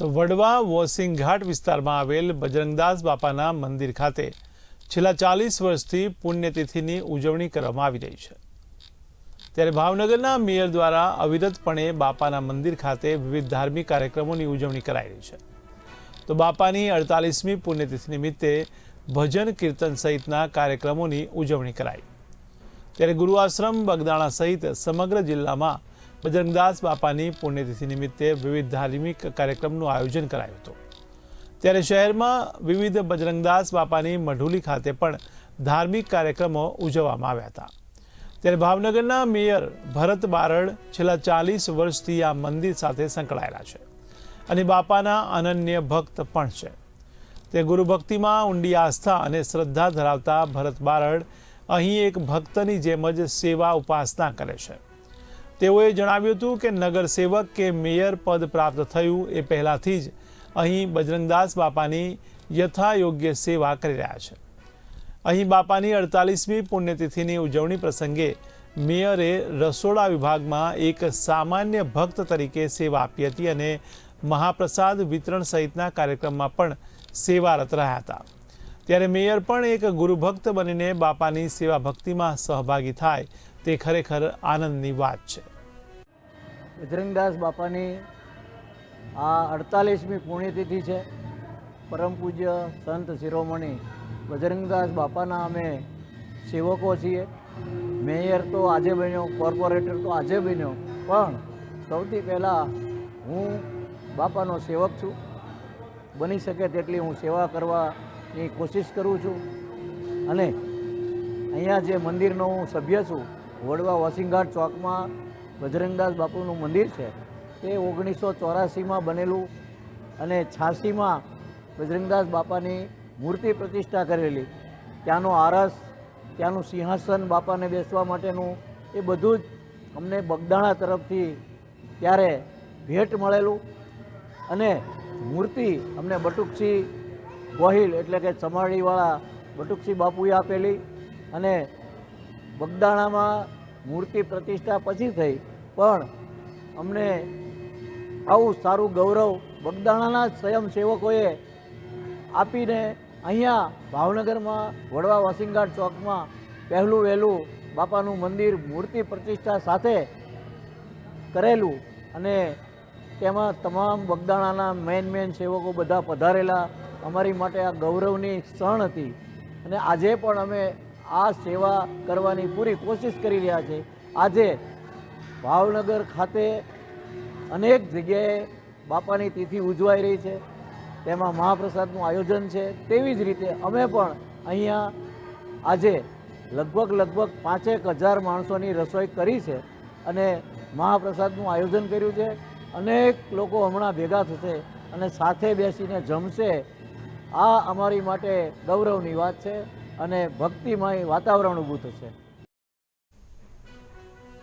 તો વડવા વોસિંગઘાટ વિસ્તારમાં આવેલ બજરંગદાસ બાપાના મંદિર ખાતે છેલ્લા ચાલીસ વર્ષથી પુણ્યતિથિની ઉજવણી કરવામાં આવી રહી છે. ત્યારે ભાવનગરના મેયર દ્વારા અવિરતપણે બાપાના મંદિર ખાતે વિવિધ ધાર્મિક કાર્યક્રમોની ઉજવણી કરાઈ રહી છે. તો બાપાની અડતાલીસમી પુણ્યતિથિ નિમિત્તે ભજન કીર્તન સહિતના કાર્યક્રમોની ઉજવણી કરાઈ. ત્યારે ગુરુ આશ્રમ બગદાણા સહિત સમગ્ર જિલ્લામાં બજરંગદાસ બાપાની પુણ્યતિથિ નિમિત્તે વિવિધ ધાર્મિક કાર્યક્રમનું આયોજન કરાયું હતું. ત્યારે શહેરમાં વિવિધ બજરંગદાસ બાપાની મઢુલી ખાતે પણ ધાર્મિક કાર્યક્રમો ઉજવવામાં આવ્યા હતા. ત્યારે ભાવનગરના મેયર ભરત બારડ છેલ્લા ચાલીસ વર્ષથી આ મંદિર સાથે સંકળાયેલા છે અને બાપાના અનન્ય ભક્ત પણ છે. તે ગુરુભક્તિમાં ઊંડી આસ્થા અને શ્રદ્ધા ધરાવતા ભરત બારડ અહીં એક ભક્તની જેમ જ સેવા ઉપાસના કરે છે. તેઓએ જણાવ્યું હતું કે નગરસેવક કે મેયર પદ પ્રાપ્ત થયું એ પહેલાંથી જ અહીં બજરંગદાસ બાપાની યથાયોગ્ય સેવા કરી રહ્યા છે. અહીં બાપાની અડતાલીસમી પુણ્યતિથિની ઉજવણી પ્રસંગે મેયરે રસોડા વિભાગમાં એક સામાન્ય ભક્ત તરીકે સેવા આપી હતી અને મહાપ્રસાદ વિતરણ સહિતના કાર્યક્રમમાં પણ સેવારત રહ્યા હતા. ત્યારે મેયર પણ એક ગુરુભક્ત બનીને બાપાની સેવા ભક્તિમાં સહભાગી થાય, તે ખરેખર આનંદની વાત છે. બજરંગદાસ બાપાની આ અડતાલીસમી પુણ્યતિથિ છે. પરમ પૂજ્ય સંત શિરોમણી બજરંગદાસ બાપાના અમે સેવકો છીએ. મેયર તો આજે બન્યો, કોર્પોરેટર તો આજે બન્યો, પણ સૌથી પહેલાં હું બાપાનો સેવક છું. બની શકે તેટલી હું સેવા કરવાની કોશિશ કરું છું. અને અહીંયા જે મંદિરનો હું સભ્ય છું, વડવા વોસિંગઘાટ ચોકમાં બજરંગદાસ બાપુનું મંદિર છે તે ઓગણીસો ચોરાસીમાં બનેલું અને છ્યાસીમાં બજરંગદાસ બાપાની મૂર્તિ પ્રતિષ્ઠા કરેલી. ત્યાંનો આરસ, ત્યાંનું સિંહાસન બાપાને બેસવા માટેનું એ બધું જ અમને બગદાણા તરફથી ત્યારે ભેટ મળેલું. અને મૂર્તિ અમને બટુકસિંહ ગોહિલ એટલે કે ચમાડીવાળા બટુકસિંહ બાપુએ આપેલી અને બગદાણામાં મૂર્તિ પ્રતિષ્ઠા પછી થઈ. પણ અમને આવું સારું ગૌરવ બગદાણાના જ સ્વયંસેવકોએ આપીને અહીંયા ભાવનગરમાં વડવા વોસિંગઘાટ ચોકમાં પહેલું વહેલું બાપાનું મંદિર મૂર્તિ પ્રતિષ્ઠા સાથે કરેલું અને તેમાં તમામ બગદાણાના મેન મેન સેવકો બધા પધારેલા અમારી માટે આ ગૌરવની ક્ષણ હતી. અને આજે પણ અમે આ સેવા કરવાની પૂરી કોશિશ કરી રહ્યા છીએ. આજે ભાવનગર ખાતે અનેક જગ્યાએ બાપાની તિથિ ઉજવાઈ રહી છે. તેમાં મહાપ્રસાદનું આયોજન છે. તેવી જ રીતે અમે પણ અહીંયા આજે લગભગ લગભગ પાંચેક હજાર માણસોની રસોઈ કરી છે અને મહાપ્રસાદનું આયોજન કર્યું છે. અનેક લોકો હમણાં ભેગા થશે અને સાથે બેસીને જમશે. આ અમારી માટે ગૌરવની વાત છે અને ભક્તિમય વાતાવરણ ઊભું થશે.